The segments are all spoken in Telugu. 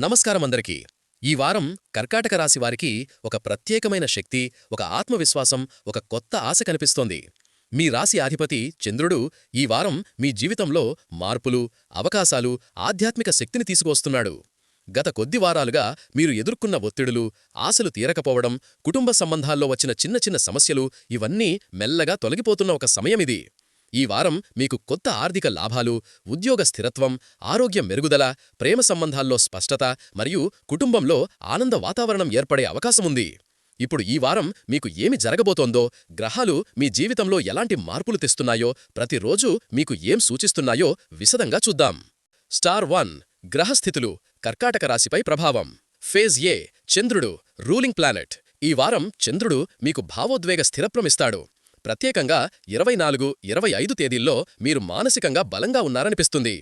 నమస్కారం అందరికీ. ఈ వారం కర్కాటక రాశి వారికి ఒక ప్రత్యేకమైన శక్తి ఒక ఆత్మవిశ్వాసం ఒక కొత్త ఆశ కనిపిస్తోంది. మీ రాశి అధిపతి చంద్రుడు ఈ వారం మీ జీవితంలో మార్పులు అవకాశాలు ఆధ్యాత్మిక శక్తిని తీసుకువస్తున్నాడు. గత కొద్ది వారాలుగా మీరు ఎదుర్కొన్న ఒత్తిడులు ఆశలు తీరకపోవడం కుటుంబ సంబంధాల్లో వచ్చిన చిన్న చిన్న సమస్యలు ఇవన్నీ మెల్లగా తొలగిపోతున్న ఒక సమయమిది. ఈ వారం మీకు కొత్త ఆర్థిక లాభాలు ఉద్యోగ స్థిరత్వం ఆరోగ్య మెరుగుదల ప్రేమ సంబంధాల్లో స్పష్టత మరియు కుటుంబంలో ఆనంద వాతావరణం ఏర్పడే అవకాశముంది ఇప్పుడు ఈ వారం మీకు ఏమి జరగబోతోందో గ్రహాలు మీ జీవితంలో ఎలాంటి మార్పులు తెస్తున్నాయో ప్రతిరోజు మీకు ఏం సూచిస్తున్నాయో విశదంగా చూద్దాం. స్టార్ వన్ గ్రహస్థితులు కర్కాటక రాశిపై ప్రభావం. ఫేజ్ ఏ చంద్రుడు రూలింగ్ ప్లానెట్. ఈ వారం చంద్రుడు మీకు భావోద్వేగ స్థిరప్రమిస్తాడు ప్రత్యేకంగా ఇరవై నాలుగు ఇరవై ఐదు తేదీల్లో మీరు మానసికంగా బలంగా ఉన్నారనిపిస్తుంది.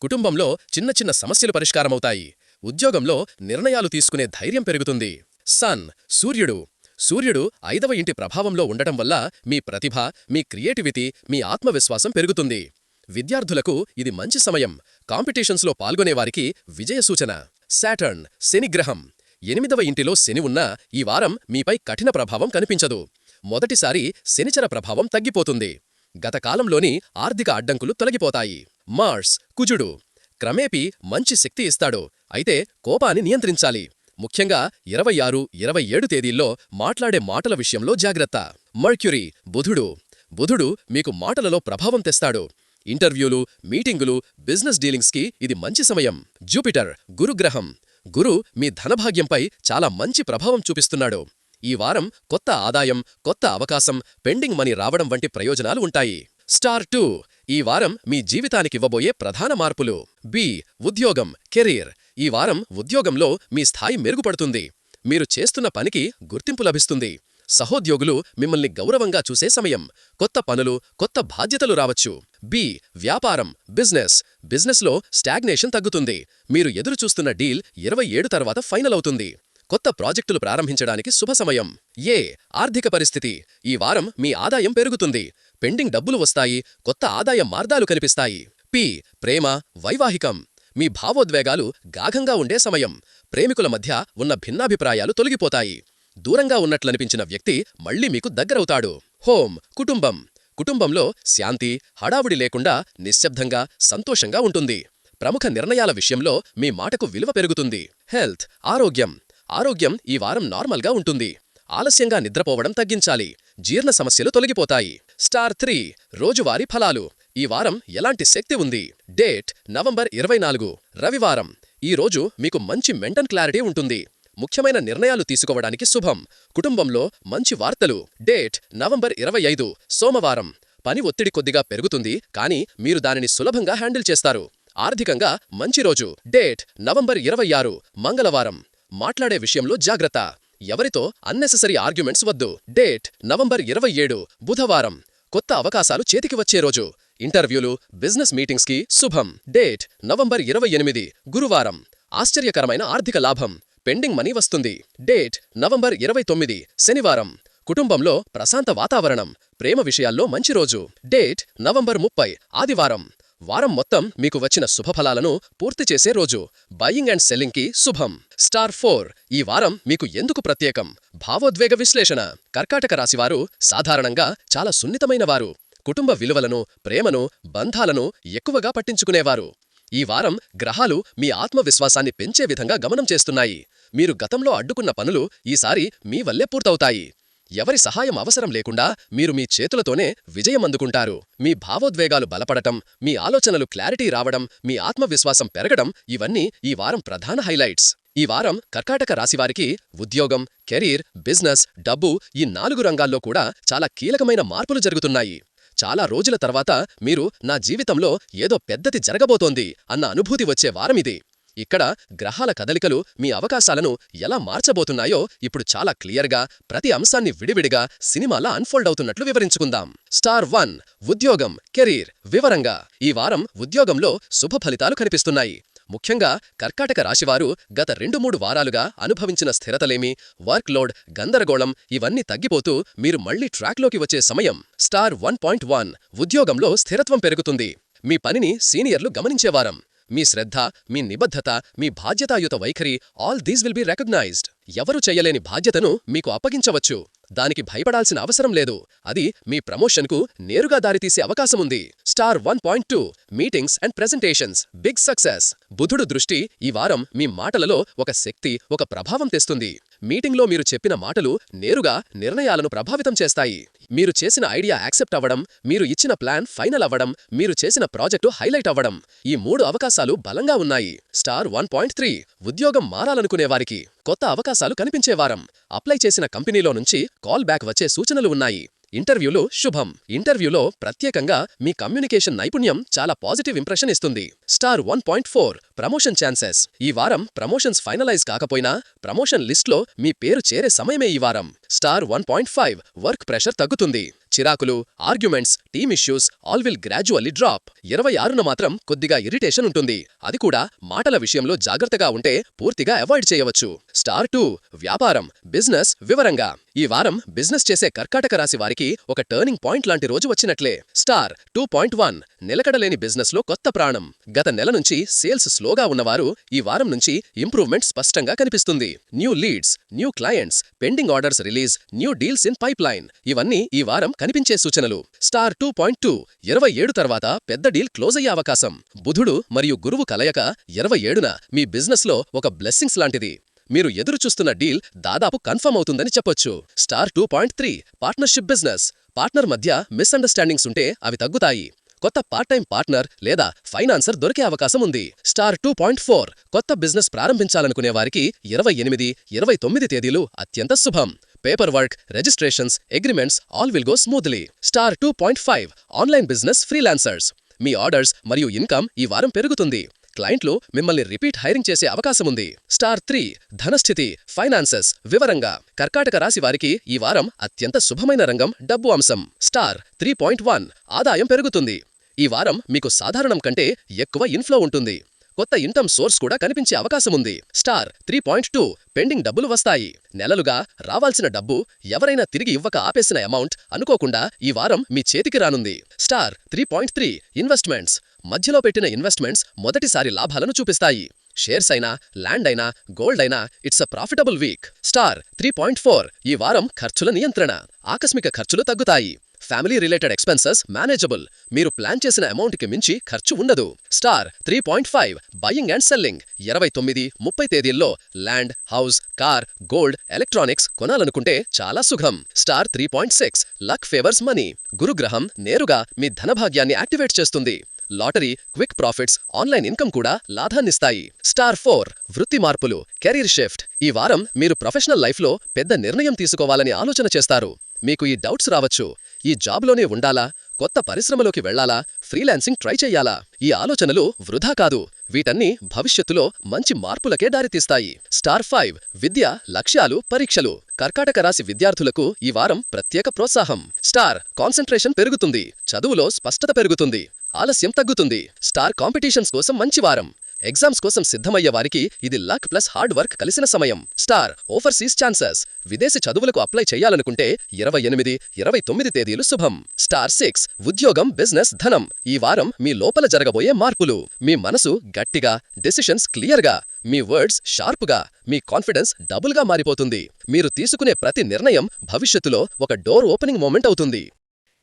కుటుంబంలో చిన్న చిన్న సమస్యలు పరిష్కారమవుతాయి. ఉద్యోగంలో నిర్ణయాలు తీసుకునే ధైర్యం పెరుగుతుంది. సన్ సూర్యుడు. సూర్యుడు ఐదవ ఇంటి ప్రభావంలో ఉండటం వల్ల మీ ప్రతిభ మీ క్రియేటివిటీ మీ ఆత్మవిశ్వాసం పెరుగుతుంది. విద్యార్థులకు ఇది మంచి సమయం. కాంపిటీషన్స్లో పాల్గొనేవారికి విజయ సూచన. శాటర్న్ శనిగ్రహం ఎనిమిదవ ఇంటిలో శని ఉన్నా ఈ వారం మీపై కఠిన ప్రభావం కనిపించదు. మొదటిసారి శనిచర ప్రభావం తగ్గిపోతుంది. గత కాలంలోని ఆర్థిక అడ్డంకులు తొలగిపోతాయి. మార్స్ కుజుడు. క్రమేపీ మంచి శక్తి ఇస్తాడు. అయితే కోపాన్ని నియంత్రించాలి. ముఖ్యంగా ఇరవై ఆరు ఇరవై ఏడు తేదీల్లో మాట్లాడే మాటల విషయంలో జాగ్రత్త. మర్క్యురీ బుధుడు. బుధుడు మీకు మాటలలో ప్రభావం తెస్తాడు. ఇంటర్వ్యూలు మీటింగులు బిజినెస్ డీలింగ్స్కి ఇది మంచి సమయం. జూపిటర్ గురుగ్రహం. గురు మీ ధనభాగ్యంపై చాలా మంచి ప్రభావం చూపిస్తున్నాడు. ఈ వారం కొత్త ఆదాయం కొత్త అవకాశం పెండింగ్ మనీ రావడం వంటి ప్రయోజనాలు ఉంటాయి. స్టార్ టూ ఈ వారం మీ జీవితానికివ్వబోయే ప్రధాన మార్పులు. బి ఉద్యోగం కెరీర్. ఈ వారం ఉద్యోగంలో మీ స్థాయి మెరుగుపడుతుంది. మీరు చేస్తున్న పనికి గుర్తింపు లభిస్తుంది. సహోద్యోగులు మిమ్మల్ని గౌరవంగా చూసే సమయం. కొత్త పనులు కొత్త బాధ్యతలు రావచ్చు. బి వ్యాపారం బిజినెస్. బిజినెస్లో స్టాగ్నేషన్ తగ్గుతుంది. మీరు ఎదురుచూస్తున్న డీల్ ఇరవై ఏడు తర్వాత ఫైనల్ అవుతుంది. కొత్త ప్రాజెక్టులు ప్రారంభించడానికి శుభ సమయం. ఏ ఆర్థిక పరిస్థితి. ఈ వారం మీ ఆదాయం పెరుగుతుంది. పెండింగ్ డబ్బులు వస్తాయి. కొత్త ఆదాయ మార్గాలు కనిపిస్తాయి. పి ప్రేమ వైవాహికం. మీ భావోద్వేగాలు గాఘంగా ఉండే సమయం. ప్రేమికుల మధ్య ఉన్న భిన్నాభిప్రాయాలు తొలగిపోతాయి. దూరంగా ఉన్నట్లనిపించిన వ్యక్తి మళ్ళీ మీకు దగ్గరవుతాడు. హోం కుటుంబం. కుటుంబంలో శాంతి హడావుడి లేకుండా నిశ్శబ్దంగా సంతోషంగా ఉంటుంది. ప్రముఖ నిర్ణయాల విషయంలో మీ మాటకు విలువ పెరుగుతుంది. హెల్త్ ఆరోగ్యం. ఆరోగ్యం ఈ వారం నార్మల్గా ఉంటుంది. ఆలస్యంగా నిద్రపోవడం తగ్గించాలి. జీర్ణ సమస్యలు తొలగిపోతాయి. స్టార్ త్రీ రోజువారీ ఫలాలు. ఈ వారం ఎలాంటి శక్తి ఉంది? డేట్ నవంబర్ ఇరవై నాలుగు రవివారం. ఈ రోజు మీకు మంచి మెంటల్ క్లారిటీ ఉంటుంది. ముఖ్యమైన నిర్ణయాలు తీసుకోవడానికి శుభం. కుటుంబంలో మంచి వార్తలు. డేట్ నవంబర్ ఇరవై ఐదు సోమవారం. పని ఒత్తిడి కొద్దిగా పెరుగుతుంది కానీ మీరు దానిని సులభంగా హ్యాండిల్ చేస్తారు. ఆర్థికంగా మంచి రోజు. డేట్ నవంబర్ ఇరవై ఆరు మంగళవారం. మాట్లాడే విషయంలో జాగ్రత్త. ఎవరితో అన్నెసెసరీ ఆర్గ్యుమెంట్స్ వద్దు. డేట్ నవంబర్ ఇరవై ఏడు బుధవారం. కొత్త అవకాశాలు చేతికి వచ్చే రోజు. ఇంటర్వ్యూలు బిజినెస్ మీటింగ్స్కి శుభం. డేట్ నవంబర్ ఇరవై ఎనిమిది గురువారం. ఆశ్చర్యకరమైన ఆర్థిక లాభం. పెండింగ్ మనీ వస్తుంది. డేట్ నవంబర్ ఇరవై తొమ్మిది శనివారం. కుటుంబంలో ప్రశాంత వాతావరణం. ప్రేమ విషయాల్లో మంచి రోజు. డేట్ నవంబర్ ముప్పై ఆదివారం. వారం మొత్తం మీకు వచ్చిన శుభఫలాలను పూర్తి చేసే రోజు. బయింగ్ అండ్ సెల్లింగ్కి శుభం. Star four. ఈ వారం మీకు ఎందుకు ప్రత్యేకం? భావోద్వేగ విశ్లేషణ. కర్కాటక రాశివారు సాధారణంగా చాలా సున్నితమైన వారు. కుటుంబ విలువలను ప్రేమను బంధాలను ఎక్కువగా పట్టించుకునేవారు. ఈ వారం గ్రహాలు మీ ఆత్మవిశ్వాసాన్ని పెంచే విధంగా గమనం చేస్తున్నాయి. మీరు గతంలో అడ్డుకున్న పనులు ఈసారి మీ వల్లే పూర్తవుతాయి. ఎవరి సహాయం అవసరం లేకుండా మీరు మీ చేతులతోనే విజయం అందుకుంటారు. మీ భావోద్వేగాలు బలపడటం మీ ఆలోచనలు క్లారిటీ రావడం మీ ఆత్మవిశ్వాసం పెరగడం ఇవన్నీ ఈ వారం ప్రధాన హైలైట్స్. ఈ వారం కర్కాటక రాశివారికి ఉద్యోగం కెరీర్ బిజినెస్ డబ్బు ఈ నాలుగు రంగాల్లో కూడా చాలా కీలకమైన మార్పులు జరుగుతున్నాయి. చాలా రోజుల తర్వాత మీరు నా జీవితంలో ఏదో పెద్దది జరగబోతోంది అన్న అనుభూతి వచ్చే వారమిది. ఇక్కడ గ్రహాల కదలికలు మీ అవకాశాలను ఎలా మార్చబోతున్నాయో ఇప్పుడు చాలా క్లియర్గా ప్రతి అంశాన్ని విడివిడిగా సినిమాలా అన్ఫోల్డ్ అవుతున్నట్లు వివరించుకుందాం. స్టార్ వన్ ఉద్యోగం కెరీర్ వివరంగా. ఈ వారం ఉద్యోగంలో శుభ ఫలితాలు కనిపిస్తున్నాయి. ముఖ్యంగా కర్కాటక రాశివారు గత రెండు మూడు వారాలుగా అనుభవించిన స్థిరతలేమి వర్క్ లోడ్ గందరగోళం ఇవన్నీ తగ్గిపోతూ మీరు మళ్ళీ ట్రాక్లోకి వచ్చే సమయం. స్టార్ వన్ పాయింట్ వన్ ఉద్యోగంలో స్థిరత్వం పెరుగుతుంది. మీ పనిని సీనియర్లు గమనించేవారం మీ శ్రద్ధ మీ నిబద్ధత మీ బాధ్యతాయుత వైఖరి all these will be recognised ఎవరు చేయలేని బాధ్యతను మీకు అప్పగించవచ్చు. దానికి భయపడాల్సిన అవసరం లేదు. అది మీ ప్రమోషన్కు నేరుగా దారితీసే అవకాశముంది star one point two meetings and presentations. Big success. బుధుడు దృష్టి ఈ వారం మీ మాటలలో ఒక శక్తి ఒక ప్రభావం తెస్తుంది. మీటింగ్లో మీరు చెప్పిన మాటలు నేరుగా నిర్ణయాలను ప్రభావితం చేస్తాయి. మీరు చేసిన ఐడియా యాక్సెప్ట్ అవ్వడం మీరు ఇచ్చిన ప్లాన్ ఫైనల్ అవ్వడం మీరు చేసిన ప్రాజెక్టు హైలైట్ అవ్వడం ఈ మూడు అవకాశాలు బలంగా ఉన్నాయి. స్టార్ వన్ పాయింట్ త్రీ ఉద్యోగం మారాలనుకునే వారికి కొత్త అవకాశాలు కనిపించేవారం అప్లై చేసిన కంపెనీలో నుంచి కాల్ బ్యాక్ వచ్చే సూచనలు ఉన్నాయి. ఇంటర్వ్యూలు శుభం. ఇంటర్వ్యూలో ప్రత్యేకంగా మీ కమ్యూనికేషన్ నైపుణ్యం చాలా పాజిటివ్ ఇంప్రెషన్ ఇస్తుంది. Star one point four promotion chances. ఈ వారం ప్రమోషన్స్ ఫైనలైజ్ కాకపోయినా ప్రమోషన్ లిస్ట్లో మీ పేరు చేరే సమయమే ఈ వారం. Star one point five work pressure తగ్గుతుంది. చిరాకులు arguments team issues all will gradually drop. ఇరవై ఆరున మాత్రం కొద్దిగా ఇరిటేషన్ ఉంటుంది. అది కూడా మాటల విషయంలో జాగ్రత్తగా ఉంటే పూర్తిగా అవాయిడ్ చేయవచ్చు. స్టార్ టూ వ్యాపారం బిజినెస్ వివరంగా. ఈ వారం బిజినెస్ చేసే కర్కాటక రాశి వారికి ఒక టర్నింగ్ పాయింట్ లాంటి రోజు వచ్చినట్లే. స్టార్ టూ పాయింట్ వన్ నిలకడలేని బిజినెస్లో కొత్త ప్రాణం. గత నెల నుంచి సేల్స్ స్లోగా ఉన్నవారు ఈ వారం నుంచి ఇంప్రూవ్మెంట్ స్పష్టంగా కనిపిస్తుంది. New leads new clients pending orders release new deals in pipeline. ఇవన్నీ ఈ వారం కనిపించే సూచనలు. స్టార్ టూ పాయింట్ టూ ఇరవై ఏడు తర్వాత పెద్ద డీల్ క్లోజ్ అయ్యే అవకాశం. బుధుడు మరియు గురువు కలయక ఇరవై ఏడున మీ బిజినెస్లో ఒక బ్లెస్సింగ్స్ లాంటిది. మీరు ఎదురు చూస్తున్న డీల్ దాదాపు కన్ఫర్మ్ అవుతుందని చెప్పొచ్చు. Star two point three partnership business. Partner మధ్య మిస్అండర్స్టాండింగ్స్ ఉంటే అవి తగ్గుతాయి. కొత్త పార్ట్ టైం పార్ట్నర్ లేదా ఫైనాన్సర్ దొరికే అవకాశం ఉంది. స్టార్ టూ పాయింట్ ఫోర్ కొత్త బిజినెస్ ప్రారంభించాలనుకునే వారికి ఇరవై ఎనిమిది ఇరవై తొమ్మిది తేదీలు అత్యంత శుభం. Paper work registrations agreements all will go smoothly star two point five online business freelancers me orders మరియు ఇన్కమ్ ఈ వారం పెరుగుతుంది. క్లయింట్లు మిమ్మల్ని రిపీట్ హైరింగ్ చేసే అవకాశం ఉంది. స్టార్ త్రీ ధనస్థితి ఫైనాన్సెస్ వివరంగా. కర్కాటక రాశి వారికి ఈ వారం అత్యంత శుభమైన రంగం డబ్బు అంశం. స్టార్ త్రీ పాయింట్ వన్ ఆదాయం పెరుగుతుంది. ఈ వారం మీకు సాధారణం కంటే ఎక్కువ ఇన్ఫ్లో ఉంటుంది. కొత్త ఇన్కమ్ సోర్స్ కూడా కనిపించే అవకాశం ఉంది. Star three point two pending డబ్బులు వస్తాయి. నెలలుగా రావాల్సిన డబ్బు ఎవరైనా తిరిగి ఇవ్వక ఆపేసిన అమౌంట్ అనుకోకుండా ఈ వారం మీ చేతికి రానుంది. Star three point three investments మధ్యలో పెట్టిన ఇన్వెస్ట్మెంట్స్ మొదటిసారి లాభాలను చూపిస్తాయి. షేర్స్ అయినా ల్యాండ్ అయినా గోల్డ్ అయినా it's a profitable week. Star three point four ఈ వారం ఖర్చుల నియంత్రణ. ఆకస్మిక ఖర్చులు తగ్గుతాయి. ఫ్యామిలీ రిలేటెడ్ ఎక్స్పెన్సెస్ మేనేజబుల్ మీరు ప్లాన్ చేసిన అమౌంట్కి మించి ఖర్చు ఉండదు. Star three point five buying and selling ఇరవై తొమ్మిది ముప్పై తేదీల్లో land house car gold electronics కొనాలనుకుంటే చాలా సుఖం star three point six luck favours money గురుగ్రహం నేరుగా మీ ధనభాగ్యాన్ని యాక్టివేట్ చేస్తుంది. Lottery quick profits online income కూడా లాభాన్నిస్తాయి. స్టార్ ఫోర్ వృత్తి మార్పులు కెరీర్ షిఫ్ట్ ఈ వారం మీరు ప్రొఫెషనల్ లైఫ్లో పెద్ద నిర్ణయం తీసుకోవాలని ఆలోచన చేస్తారు. మీకు ఈ డౌట్స్ రావచ్చు. ఈ జాబ్లోనే ఉండాలా? కొత్త పరిశ్రమలోకి వెళ్ళాలా ఫ్రీలాన్సింగ్ ట్రై చెయ్యాలా? ఈ ఆలోచనలు వృధా కాదు. వీటన్ని భవిష్యత్తులో మంచి మార్పులకే దారితీస్తాయి. స్టార్ ఫైవ్ విద్య లక్ష్యాలు పరీక్షలు. కర్కాటక రాశి విద్యార్థులకు ఈ వారం ప్రత్యేక ప్రోత్సాహం. స్టార్ కాన్సంట్రేషన్ పెరుగుతుంది. చదువులో స్పష్టత పెరుగుతుంది. ఆలస్యం తగ్గుతుంది. స్టార్ కాంపిటీషన్స్ కోసం మంచి వారం. ఎగ్జామ్స్ కోసం సిద్ధమయ్యే వారికి ఇది లక్ ప్లస్ హార్డ్ వర్క్ కలిసిన సమయం. స్టార్ ఓవర్సీస్ ఛాన్సెస్ విదేశీ చదువులకు అప్లై చేయాలనుకుంటే ఇరవై ఎనిమిది ఇరవై తొమ్మిది తేదీలు శుభం. స్టార్ సిక్స్ ఉద్యోగం బిజినెస్ ధనం. ఈ వారం మీ లోపల జరగబోయే మార్పులు. మీ మనసు గట్టిగా డెసిషన్స్ క్లియర్గా మీ వర్డ్స్ షార్ప్గా మీ కాన్ఫిడెన్స్ డబుల్గా మారిపోతుంది. మీరు తీసుకునే ప్రతి నిర్ణయం భవిష్యత్తులో ఒక డోర్ ఓపెనింగ్ మూమెంట్ అవుతుంది.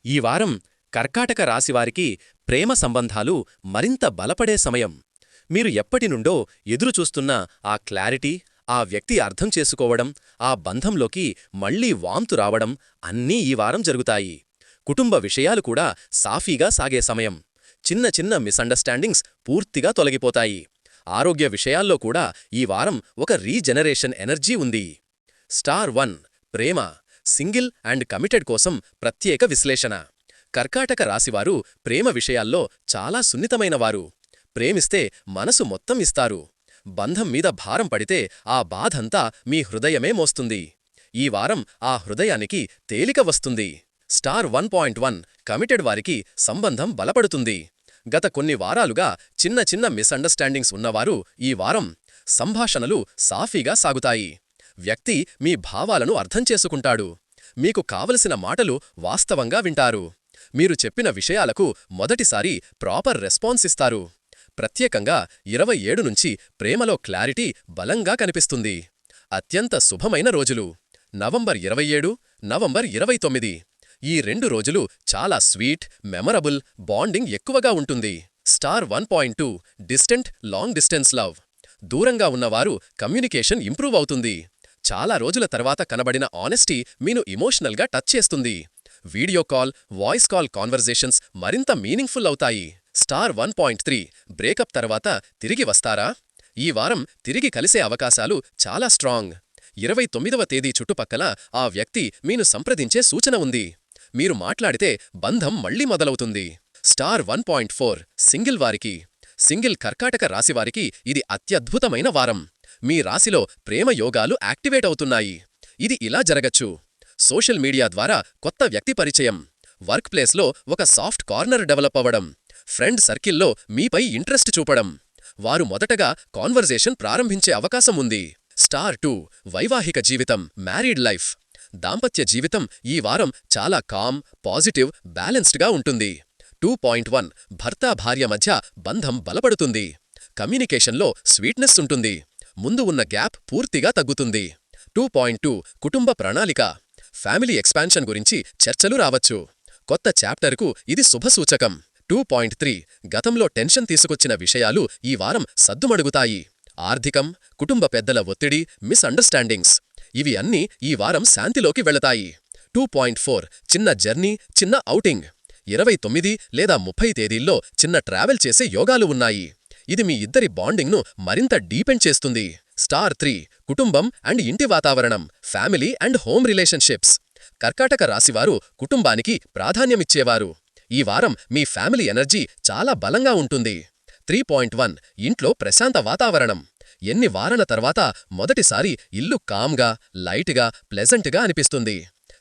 ఈ వారం కర్కాటక రాశివారికి ప్రేమ సంబంధాలు మరింత బలపడే సమయం. మీరు ఎప్పటినుండో ఎదురుచూస్తున్న ఆ క్లారిటీ ఆ వ్యక్తి అర్థం చేసుకోవడం ఆ బంధంలోకి మళ్ళీ వాంతు రావడం అన్నీ ఈ వారం జరుగుతాయి. కుటుంబ విషయాలు కూడా సాఫీగా సాగే సమయం. చిన్న చిన్న మిస్అండర్స్టాండింగ్స్ పూర్తిగా తొలగిపోతాయి. ఆరోగ్య విషయాల్లో కూడా ఈ వారం ఒక రీజనరేషన్ ఎనర్జీ ఉంది. స్టార్ వన్ ప్రేమ సింగిల్ అండ్ కమిటెడ్ కోసం ప్రత్యేక విశ్లేషణ. కర్కాటక రాశివారు ప్రేమ విషయాల్లో చాలా సున్నితమైనవారు. ప్రేమిస్తే మనసు మొత్తం ఇస్తారు. బంధం మీద భారం పడితే ఆ బాధంతా మీ హృదయమే మోస్తుంది. ఈ వారం ఆ హృదయానికి తేలిక వస్తుంది. Star one point one committed వారికి సంబంధం బలపడుతుంది. గత కొన్ని వారాలుగా చిన్న చిన్న మిస్అండర్స్టాండింగ్స్ ఉన్నవారు ఈ వారం సంభాషణలు సాఫీగా సాగుతాయి. వ్యక్తి మీ భావాలను అర్థం చేసుకుంటాడు. మీకు కావలసిన మాటలు వాస్తవంగా వింటారు. మీరు చెప్పిన విషయాలకు మొదటిసారి ప్రాపర్ రెస్పాన్స్ ఇస్తారు. ప్రత్యేకంగా ఇరవై ఏడు నుంచి ప్రేమలో క్లారిటీ బలంగా కనిపిస్తుంది. అత్యంత శుభమైన రోజులు. నవంబర్ ఇరవై ఏడు నవంబర్ ఇరవై తొమ్మిది. ఈ రెండు రోజులు చాలా స్వీట్ మెమరబుల్ బాండింగ్ ఎక్కువగా ఉంటుంది. Star one point two distant long distance love. దూరంగా ఉన్నవారు కమ్యూనికేషన్ ఇంప్రూవ్ అవుతుంది. చాలా రోజుల తర్వాత కనబడిన ఆనెస్టీ మీను ఇమోషనల్గా టచ్ చేస్తుంది. Video call voice call conversations మరింత మీనింగ్ఫుల్ అవుతాయి. Star one point three breakup తర్వాత తిరిగి వస్తారా? ఈ వారం తిరిగి కలిసే అవకాశాలు చాలా స్ట్రాంగ్. ఇరవై తొమ్మిదవ తేదీ చుట్టుపక్కల ఆ వ్యక్తి మీను సంప్రదించే సూచన ఉంది. మీరు మాట్లాడితే బంధం మళ్ళీ మొదలవుతుంది. Star one point four single వారికి సింగిల్ కర్కాటక రాశివారికి ఇది అత్యద్భుతమైన వారం. మీ రాశిలో ప్రేమ యోగాలు యాక్టివేట్ అవుతున్నాయి. ఇది ఇలా జరగచ్చు. సోషల్ మీడియా ద్వారా కొత్త వ్యక్తి పరిచయం. వర్క్ ప్లేస్లో ఒక సాఫ్ట్ కార్నర్ డెవలప్ అవ్వడం. ఫ్రెండ్ సర్కిల్లో మీపై ఇంట్రెస్ట్ చూపడం. వారు మొదటగా కాన్వర్జేషన్ ప్రారంభించే అవకాశం ఉంది. స్టార్ టూ వైవాహిక జీవితం మ్యారీడ్ లైఫ్. దాంపత్య జీవితం ఈ వారం చాలా కామ్ పాజిటివ్ బ్యాలెన్స్డ్గా ఉంటుంది. టూ పాయింట్ వన్ భర్త భార్య మధ్య బంధం బలపడుతుంది. కమ్యూనికేషన్లో స్వీట్నెస్ ఉంటుంది. ముందు ఉన్న గ్యాప్ పూర్తిగా తగ్గుతుంది. టూ పాయింట్ టూ కుటుంబ ప్రణాళిక. ఫ్యామిలీ ఎక్స్పాన్షన్ గురించి చర్చలు రావచ్చు. కొత్త చాప్టర్కు ఇది శుభసూచకం టూ పాయింట్ త్రీ. గతంలో టెన్షన్ తీసుకొచ్చిన విషయాలు ఈ వారం సద్దుమడుగుతాయి. ఆర్థికం కుటుంబ పెద్దల ఒత్తిడి మిస్అండర్స్టాండింగ్స్. ఇవి అన్నీ ఈ వారం శాంతిలోకి వెళతాయి. Two point four. చిన్న జర్నీ చిన్న ఔటింగ్. ఇరవై తొమ్మిది లేదా ముప్పై తేదీల్లో చిన్న ట్రావెల్ చేసే యోగాలు ఉన్నాయి. ఇది మీ ఇద్దరి బాండింగ్ను మరింత డీపెండ్ చేస్తుంది. Star three. కుటుంబం అండ్ ఇంటి వాతావరణం ఫ్యామిలీ అండ్ హోమ్ రిలేషన్షిప్స్. కర్కాటక రాశివారు కుటుంబానికి ప్రాధాన్యమిచ్చేవారు. ఈ వారం మీ ఫ్యామిలీ ఎనర్జీ చాలా బలంగా ఉంటుంది. త్రీ పాయింట్ వన్ ఇంట్లో ప్రశాంత వాతావరణం. ఎన్ని వారాల తర్వాత మొదటిసారి ఇల్లు కామ్గా లైట్గా ప్లెజెంట్గా అనిపిస్తుంది.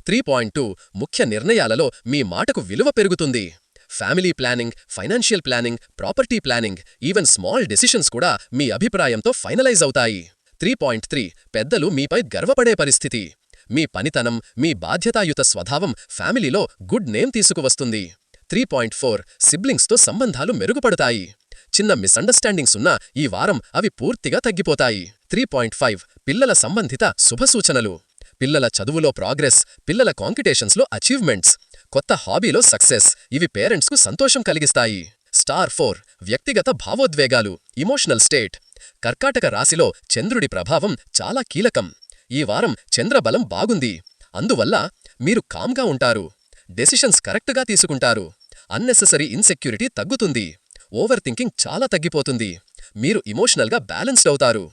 త్రీ పాయింట్ టూ ముఖ్య నిర్ణయాలలో మీ మాటకు విలువ పెరుగుతుంది. Family planning financial planning property planning even small decisions కూడా మీ అభిప్రాయంతో ఫైనలైజ్ అవుతాయి. త్రీ పాయింట్ త్రీ పెద్దలు మీపై గర్వపడే పరిస్థితి. మీ పనితనం మీ బాధ్యతాయుత స్వభావం ఫ్యామిలీలో గుడ్ నేమ్ తీసుకువస్తుంది. త్రీ పాయింట్ ఫోర్ సిబ్లింగ్స్తో సంబంధాలు మెరుగుపడతాయి. చిన్న మిస్అండర్స్టాండింగ్స్ ఉన్నా ఈ వారం అవి పూర్తిగా తగ్గిపోతాయి. త్రీ పాయింట్ ఫైవ్ పిల్లల సంబంధిత శుభసూచనలు. పిల్లల చదువులో ప్రోగ్రెస్ పిల్లల కాంపిటీషన్స్లో అచీవ్మెంట్స్. కొత్త హాబీలో సక్సెస్ ఇవి పేరెంట్స్కు సంతోషం కలిగిస్తాయి. స్టార్ ఫోర్ వ్యక్తిగత భావోద్వేగాలు ఇమోషనల్ స్టేట్. కర్కాటక రాశిలో చంద్రుడి ప్రభావం చాలా కీలకం. ఈ వారం చంద్రబలం బాగుంది. అందువల్ల మీరు కామ్గా ఉంటారు. డెసిషన్స్ కరెక్ట్గా తీసుకుంటారు. అన్నెసెసరీ ఇన్సెక్యూరిటీ తగ్గుతుంది. ఓవర్ థింకింగ్ చాలా తగ్గిపోతుంది. మీరు ఇమోషనల్గా బ్యాలెన్స్డ్ అవుతారు.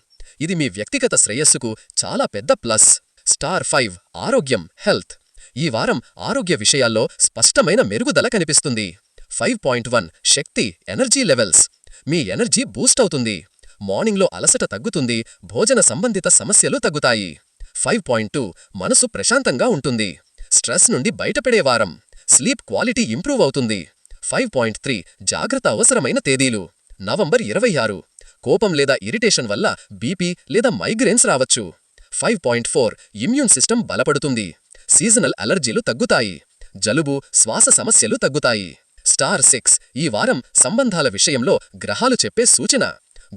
ఇది మీ వ్యక్తిగత శ్రేయస్సుకు చాలా పెద్ద ప్లస్. స్టార్ ఫైవ్ ఆరోగ్యం హెల్త్. ఈ వారం ఆరోగ్య విషయాల్లో స్పష్టమైన మెరుగుదల కనిపిస్తుంది. ఫైవ్ పాయింట్ వన్ శక్తి ఎనర్జీ లెవెల్స్. మీ ఎనర్జీ బూస్ట్ అవుతుంది. మార్నింగ్లో అలసట తగ్గుతుంది. భోజన సంబంధిత సమస్యలు తగ్గుతాయి. ఫైవ్ పాయింట్ టూ మనసు ప్రశాంతంగా ఉంటుంది. స్ట్రెస్ నుండి బయటపడే వారం. స్లీప్ క్వాలిటీ ఇంప్రూవ్ అవుతుంది. ఫైవ్ పాయింట్ త్రీ జాగ్రత్త అవసరమైన తేదీలు. నవంబర్ ఇరవై ఆరు. కోపం లేదా ఇరిటేషన్ వల్ల బీపీ లేదా మైగ్రేన్స్ రావచ్చు. Five point four immune system బలపడుతుంది. సీజనల్ అలర్జీలు తగ్గుతాయి. జలుబు శ్వాస సమస్యలు తగ్గుతాయి. స్టార్ సిక్స్ ఈ వారం సంబంధాల విషయంలో గ్రహాలు చెప్పే సూచన.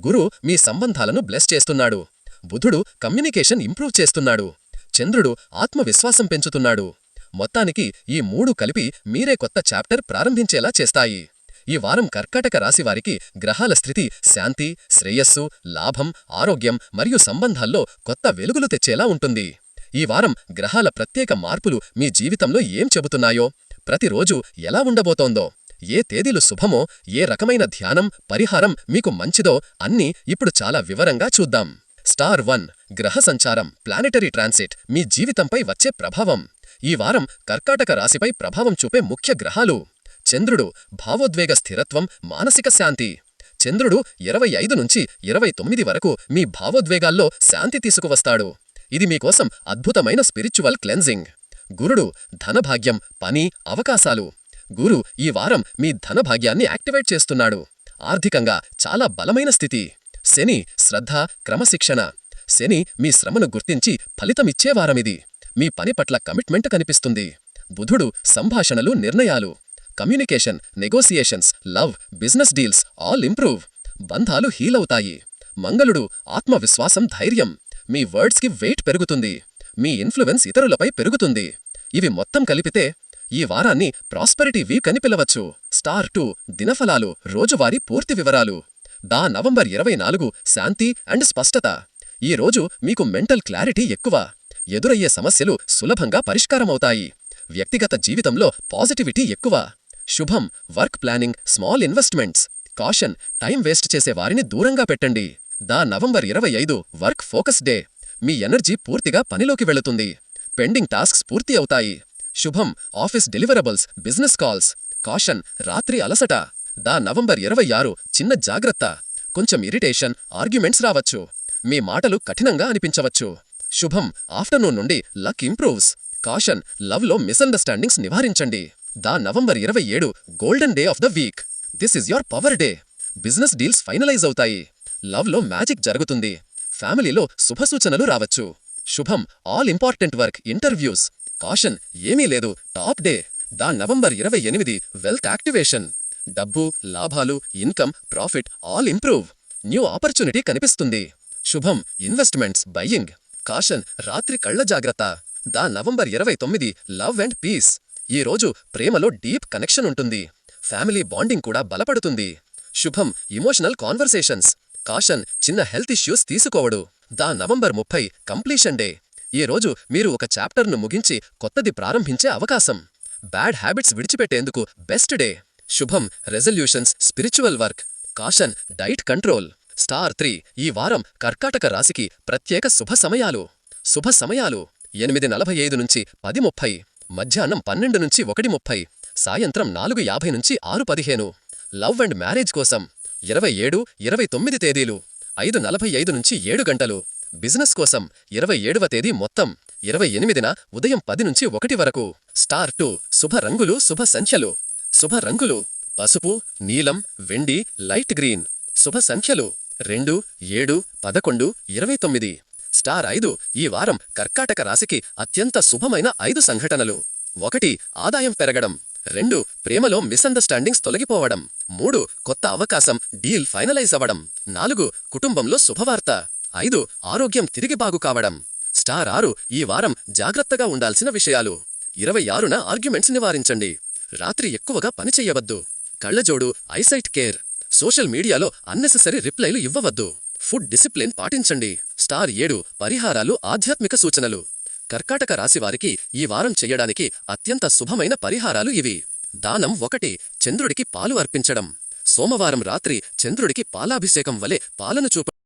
గురు మీ సంబంధాలను బ్లెస్ చేస్తున్నాడు. బుధుడు కమ్యూనికేషన్ ఇంప్రూవ్ చేస్తున్నాడు. చంద్రుడు ఆత్మవిశ్వాసం పెంచుతున్నాడు. మొత్తానికి ఈ మూడు కలిపి మీరే కొత్త చాప్టర్ ప్రారంభించేలా చేస్తాయి. ఈ వారం కర్కాటక రాశివారికి గ్రహాల స్థితి శాంతి శ్రేయస్సు లాభం ఆరోగ్యం మరియు సంబంధాల్లో కొత్త వెలుగులు తెచ్చేలా ఉంటుంది. ఈ వారం గ్రహాల ప్రత్యేక మార్పులు మీ జీవితంలో ఏం చెబుతున్నాయో ప్రతిరోజు ఎలా ఉండబోతోందో ఏ తేదీలు శుభమో ఏ రకమైన ధ్యానం పరిహారం మీకు మంచిదో అన్నీ ఇప్పుడు చాలా వివరంగా చూద్దాం. స్టార్ వన్ గ్రహ సంచారం ప్లానెటరీ ట్రాన్సిట్ మీ జీవితంపై వచ్చే ప్రభావం. ఈ వారం కర్కాటక రాశిపై ప్రభావం చూపే ముఖ్య గ్రహాలు. చంద్రుడు భావోద్వేగ స్థిరత్వం మానసిక శాంతి. చంద్రుడు ఇరవై ఐదు నుంచి ఇరవై తొమ్మిది వరకు మీ భావోద్వేగాల్లో శాంతి తీసుకువస్తాడు. ఇది మీకోసం అద్భుతమైన స్పిరిచువల్ క్లెన్జింగ్ గురుడు ధనభాగ్యం పని అవకాశాలు. గురు ఈ వారం మీ ధనభాగ్యాన్ని యాక్టివేట్ చేస్తున్నాడు. ఆర్థికంగా చాలా బలమైన స్థితి. శని శ్రద్ధ క్రమశిక్షణ. శని మీ శ్రమను గుర్తించి ఫలితమిచ్చేవారమిది మీ పని పట్ల కమిట్మెంట్ కనిపిస్తుంది. బుధుడు సంభాషణలు నిర్ణయాలు. Communication negotiations love business deals all improve. బంధాలు హీలవుతాయి. మంగళుడు ఆత్మవిశ్వాసం ధైర్యం. మీ వర్డ్స్కి వెయిట్ పెరుగుతుంది. మీ ఇన్ఫ్లుయెన్స్ ఇతరులపై పెరుగుతుంది. ఇవి మొత్తం కలిపితే ఈ వారాన్ని ప్రాస్పెరిటీ వీక్ అని పిలవచ్చు. స్టార్ టూ దినఫలాలు రోజువారీ పూర్తి వివరాలు. దా నవంబర్ ఇరవై నాలుగు శాంతి అండ్ స్పష్టత. ఈ రోజు మీకు మెంటల్ క్లారిటీ ఎక్కువ. ఎదురయ్యే సమస్యలు సులభంగా పరిష్కారమవుతాయి. వ్యక్తిగత జీవితంలో పాజిటివిటీ ఎక్కువ. శుభం work planning small investments. Caution time waste చేసే వారిని దూరంగా పెట్టండి. దా నవంబర్ ఇరవై ఐదు వర్క్ ఫోకస్ డే. మీ ఎనర్జీ పూర్తిగా పనిలోకి వెళుతుంది. పెండింగ్ టాస్క్స్ పూర్తి అవుతాయి. శుభం office deliverables business calls. Caution రాత్రి అలసట. దా నవంబర్ ఇరవై ఆరు. చిన్న జాగ్రత్త. కొంచెం ఇరిటేషన్ ఆర్గ్యుమెంట్స్ రావచ్చు. మీ మాటలు కఠినంగా అనిపించవచ్చు. శుభం. ఆఫ్టర్నూన్ నుండి లక్ ఇంప్రూవ్స్. కాషన్. లవ్లో మిస్అండర్స్టాండింగ్స్ నివారించండి. దా నవంబర్ ఇరవై ఏడు. Golden day of the week. This is your power day. Business deals finalise అవుతాయి. లవ్లో మ్యాజిక్ జరుగుతుంది. ఫ్యామిలీలో శుభసూచనలు రావచ్చు. శుభం. All important work interviews. Caution. ఏమీ లేదు. Top day. దా నవంబర్ ఇరవై ఎనిమిది. Wealth activation. డబ్బు లాభాలు income profit all improve. New opportunity కనిపిస్తుంది. శుభం ఇన్వెస్ట్మెంట్స్ బయ్యింగ్. కాషన్ రాత్రి కళ్ళ జాగ్రత్త. దా నవంబర్ ఇరవై తొమ్మిది లవ్ అండ్ పీస్. ఈ రోజు ప్రేమలో డీప్ కనెక్షన్ ఉంటుంది. ఫ్యామిలీ బాండింగ్ కూడా బలపడుతుంది. శుభం ఇమోషనల్ కాన్వర్సేషన్స్. కాషన్ చిన్న హెల్త్ ఇష్యూస్ తీసుకోవడు. దా నవంబర్ ముప్పై కంప్లీషన్ డే. ఈ రోజు మీరు ఒక చాప్టర్ను ముగించి కొత్తది ప్రారంభించే అవకాశం. బ్యాడ్ హ్యాబిట్స్ విడిచిపెట్టేందుకు బెస్ట్ డే. శుభం resolutions spiritual work caution diet control. Star three ఈ వారం కర్కాటక రాశికి ప్రత్యేక శుభ సమయాలు. శుభ సమయాలు ఎనిమిది నలభై ఐదు నుంచి పది ముప్పై మధ్యాహ్నం పన్నెండు నుంచి ఒకటి ముప్పై సాయంత్రం నాలుగు యాభై నుంచి ఆరు పదిహేను. లవ్ అండ్ మ్యారేజ్ కోసం ఇరవై ఏడు ఇరవై తొమ్మిది తేదీలు ఐదు నలభై ఐదు నుంచి ఏడు గంటలు. బిజినెస్ కోసం ఇరవై ఏడవ తేదీ మొత్తం ఇరవై ఎనిమిదిన ఉదయం పది నుంచి ఒకటి వరకు. స్టార్ టూ శుభ రంగులు శుభ సంఖ్యలు. శుభ రంగులు. పసుపు నీలం వెండి లైట్ గ్రీన్. శుభ సంఖ్యలు. రెండు ఏడు పదకొండు ఇరవై తొమ్మిది. స్టార్ ఐదు. ఈ వారం కర్కాటక రాశికి అత్యంత శుభమైన ఐదు సంఘటనలు. ఒకటి ఆదాయం పెరగడం. రెండు ప్రేమలో మిస్అండర్స్టాండింగ్స్ తొలగిపోవడం. మూడు కొత్త అవకాశం డీల్ ఫైనలైజ్ అవ్వడం. నాలుగు కుటుంబంలో శుభవార్త. ఐదు ఆరోగ్యం తిరిగి బాగు కావడం. స్టార్ ఆరు. ఈ వారం జాగ్రత్తగా ఉండాల్సిన విషయాలు. ఇరవై ఆరున ఆర్గ్యుమెంట్స్ నివారించండి. రాత్రి ఎక్కువగా పని చెయ్యవద్దు. కళ్ళజోడు ఐసైట్ కేర్. సోషల్ మీడియాలో అన్నెసెసరీ రిప్లైలు ఇవ్వవద్దు. ఫుడ్ డిసిప్లిన్ పాటించండి. స్టార్ ఏడు పరిహారాలు ఆధ్యాత్మిక సూచనలు. కర్కాటక రాశివారికి ఈ వారం చెయ్యడానికి అత్యంత శుభమైన పరిహారాలు ఇవి. దానం ఒకటి చంద్రుడికి పాలు అర్పించడం. సోమవారం రాత్రి చంద్రుడికి పాలాభిషేకం వలె పాలను చూప